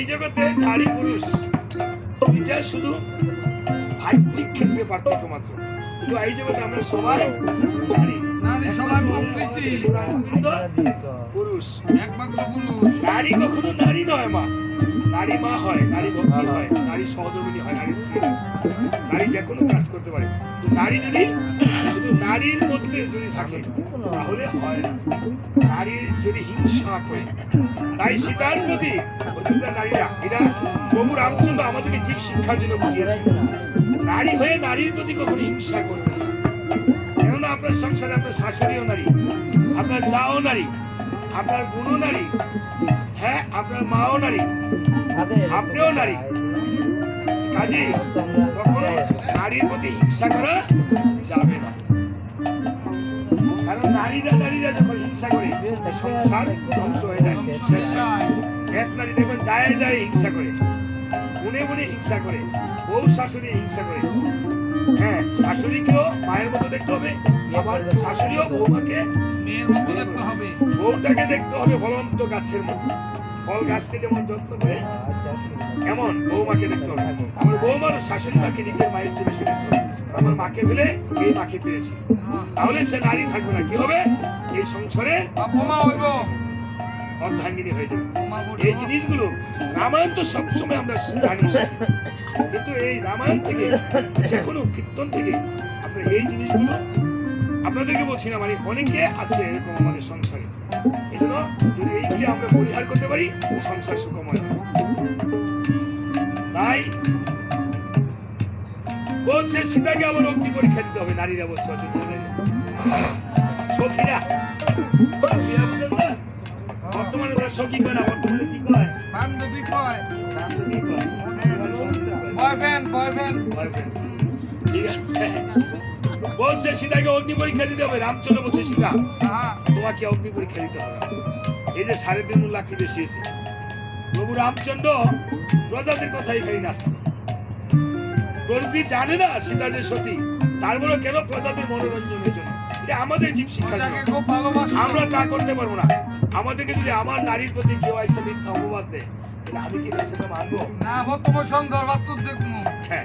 এই জগতে নারী পুরুষ এটা শুধু বাহ্যিক ক্ষেত্রে পার্থক্য মাত্র। কিন্তু এই জগতে আমরা সবাই নারী। নারী পুরুষ। নারী কখনো নারী নয় মা। নারী মা হয় নারী ভক্তি হয় নারী সহধর্মিনী হয় নারী স্ত্রী নারী যে কোনো কাজ করতে পারে। নারী যদি শুধু নারীর মধ্যে যদি থাকে, তাহলে হয় না। নারী যদি হিংসা করে, তাই সীতার প্রতি নারীরা এটা প্রভু রামচন্দ্র আমাদেরকে জীব শিক্ষার জন্য বুঝিয়েছে নারী হয়ে নারীর প্রতি কখনো হিংসা করবে না। কেননা আপনার সংসারে আপনার শাশুড়িও নারী, আপনার যাও নারী, আপনার বোনও নারী হ্যাঁ আপনার মাও নারী, আপনিও নারী। কাজে কখনো নারীর প্রতি হিংসা করা যাবে না। নারীরা নারীরা যখন হিংসা করে সংসার ধ্বংস হয়ে যায়। শেষ হয়। এক নারী দেখবেন যায় যায় হিংসা করে। মনে মনে হিংসা করে। বউ শাশুড়ি হিংসা করে। হ্যাঁ শাশুড়িকেও মায়ের মতো দেখতে হবে আবার শাশুড়িও বৌমাকে বউটাকে দেখতে হবে ফলন্ত গাছের মতো। ফল গাছকে যেমন যত্ন করে এমন বৌমাকে দেখতে হবে। আমার বৌমার শাশুড়ি মাকে নিজের মায়ের চেয়ে বেশি দেখতে হবে। আমার মাকে এই মাকে তাহলে সে নারী থাকবে না, কি হবে? এই সংসারে অর্ধাঙ্গিনী হয়ে যাবে। এই জিনিসগুলো রামায়ণ তো সবসময় আমরা জানি। কিন্তু এই রামায়ণ থেকে, যে কোনো কীর্তন থেকে আমরা এই জিনিসগুলো আপনাদেরকে বলছি না মানে অনেকে আছে এরকম আমাদের সংসারে। এই জন্য যদি এইগুলি আমরা পরিহার করতে পারি, সংসার সুখময়। তাই বলছে সীতাকে আবার অগ্নি পরীক্ষা দিতে হবে নারীরা বলছে অযোধ্যা সখীরা? বর্তমানে তারা সখী কয় না বর্তমানে কি কয়? বান্ধবী কয়। বান্ধবী বয়ফ্রেন্ড বয়ফ্রেন্ড। ঠিক আছে। বলছে সীতাকে অগ্নি পরীক্ষা দিতে হবে রামচন্দ্র বলছে সীতা হ্যাঁ। তোমাকে অগ্নি পরীক্ষা দিতে হবে। এই যে সাড়ে তিন লাখ বেশি এসে প্রভু রামচন্দ্র প্রজাদের কথাই খাই নাচত। প্রভৃতি জানে না সীতা যে সতী তারপরে কেন প্রজাদের মনোরঞ্জনের জন্য এটা আমাদের জীব ভালোবাসি। আমরা তা করতে পারব না। আমাদেরকে যদি আমার নারীর প্রতি কেউ আইসা মিথ্যা অপবাদ দেয় আমি কি সেটা মানবো? না বর্তমান সুন্দর দেখব হ্যাঁ।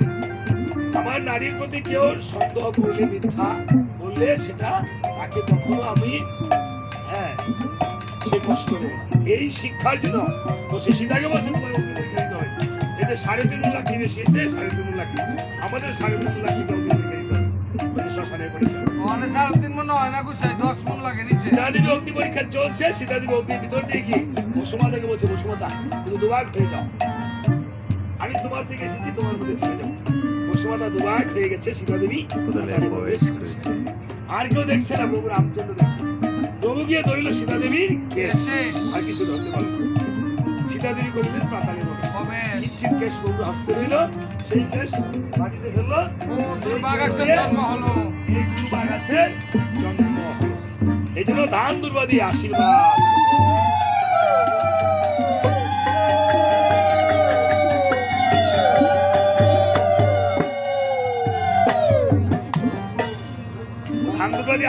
আমার নারীর প্রতি কেউ সন্দেহ করলে মিথ্যা বললে সেটা তাকে কখনো আমি হ্যাঁ সে কষ্ট দেবো এই শিক্ষার জন্য বলছে সীতাকে বলছে এই যে সাড়ে তিন লাখ কি বেশি সাড়ে তিন লাখ আমাদের সাড়ে তিন লাখ দিতে হবে মানে পরীক্ষা মানে সাড়ে তিন মন হয় না গুছাই দশ মন লাগে নিচে। সীতা দেবী অগ্নি পরীক্ষা চলছে সীতা দেবী অগ্নির ভিতর দিয়ে কি বসুমাতাকে বলছে বসুমাতা তুমি দুভাগ হয়ে যাও। আমি তোমার থেকে এসেছি তোমার মধ্যে চলে যাও বসুমাতা দুভাগ হয়ে গেছে সীতা দেবী প্রবেশ করেছে। আর কেউ দেখছে না প্রভু রামচন্দ্র দেখছে। প্রভু গিয়ে ধরিল সীতা দেবীর কেশ। আর কিছু ধরতে পারল দেবী করিলেন পাতালে কিঞ্চিত কেশ প্রভু হস্তে রইল সেই মাটিতে ফেলল। জন্ম হলো। এই দুর্বাগাসের জন্ম হলো। এই জন্য ধান দুর্বাদী আশীর্বাদ।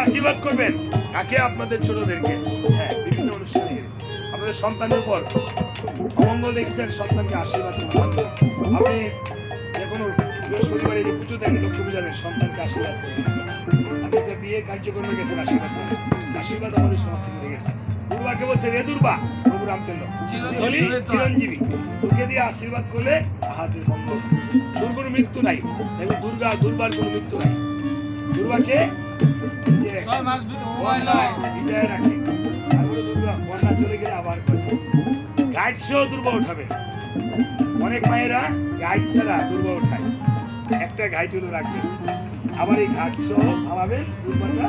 আশীর্বাদ করবেন। কাকে? আপনাদের ছোটদেরকে। হ্যাঁ বিভিন্ন অনুষ্ঠানে। আপনাদের সন্তানের উপর অমঙ্গল দেখছেন সন্তানকে আশীর্বাদ আপনি যে কোনো বৃহস্পতিবারে যে পুজো দেন লক্ষ্মী পূজা দেন সন্তানকে আশীর্বাদ আপনি বিয়ে কার্যক্রমে গেছেন আশীর্বাদ আশীর্বাদ আমাদের সমাজ থেকে গেছে। দুর্বাকে বলছে রে দুর্বা প্রভু রামচন্দ্র চিরঞ্জীবী। তোকে দিয়ে আশীর্বাদ করলে হাতের মঙ্গল দুর্গর মৃত্যু নাই। দেখো দুর্গা দুর্বার কোনো মৃত্যু নাই। বন্যায় বিজয় রাখে। দুর্গা চলে গেলে আবার গাইড সহ দুর্বা উঠাবে। অনেক মায়েরা গাইড ছাড়া দুর্বা উঠায়। একটা গাইড হলো রাখবে। আবার এই ঘাট সহ আমাবেন দুর্বাটা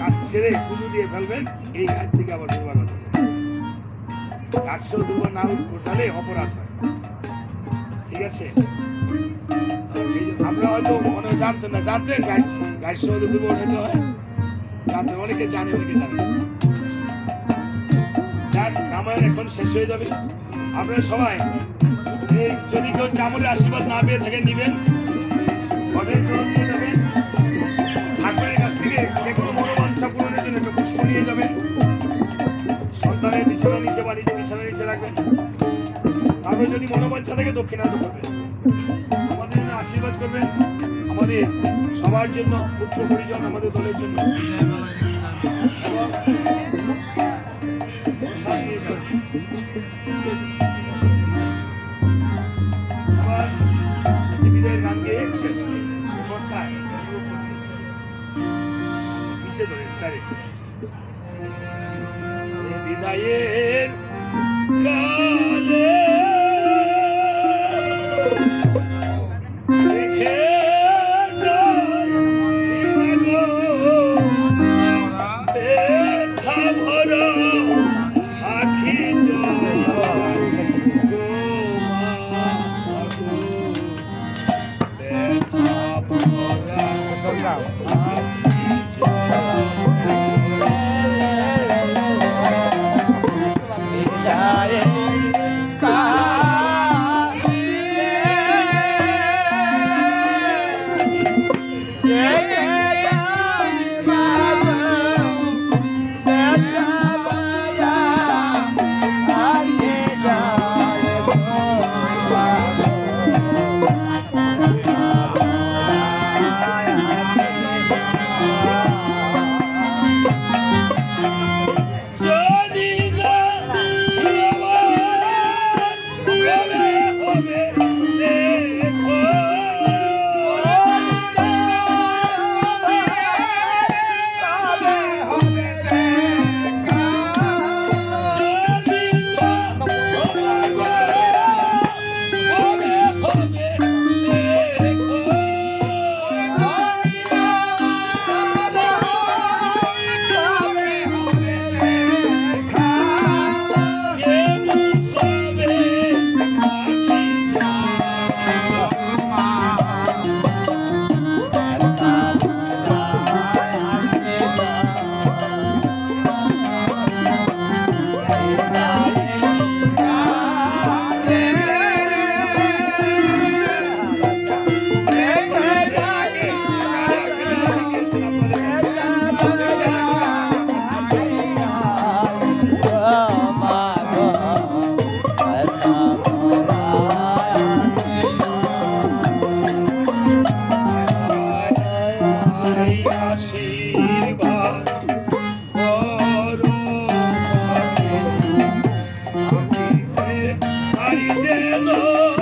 কাজ ছেড়ে পুজো দিয়ে ফেলবেন, এই ঘাট থেকে আবার দুর্বা কথা ঘাট সহ দুর্বা না উঠালে অপরাধ হয়। ঠিক আছে? আমরা হয়তো অনেক জানতেন না, জানতেন গাইড গাইড সহ দুর্বা উঠাতে হয়। জানতেন, অনেকে জানে অনেকে জানে রামায়ণ এখন শেষ হয়ে যাবে। আপনারা সবাই যদি কেউ চামড়ের আশীর্বাদ না পেয়ে থাকেন, নিবেন। ঠাকুরের কাছ থেকে যে কোনো মনোবাঞ্ছা পূরণের জন্য একটা পুষ্প নিয়ে যাবেন। সন্তানের বিছানা নিচে বা নিজে বিছানা নিচে রাখবেন। তারপরে যদি মনোবাঞ্ছা থেকে, দক্ষিণান্ত করবেন। আমাদের জন্য আশীর্বাদ করবেন। আমাদের সবার জন্য, পুত্র পরিজন, আমাদের দলের জন্য। এবং বিদায়ের গান গেয়ে শেষ কর্তায় পিছিয়ে ধরে চারে বিদায়ের গানে Oh.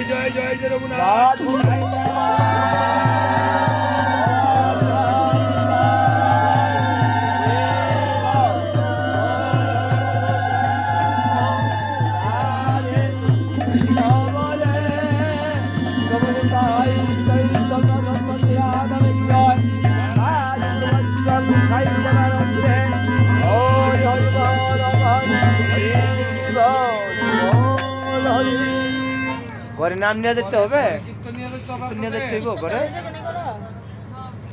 জয় জয় জয় জয় রঘুনাথ ঘরে নাম নিয়ে যেতে হবে নিয়ে যেতে? হইব ঘরে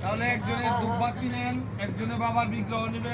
তাহলে একজনের দুব্বাতি নেন একজনের বাবার বিগ্রহ নেবেন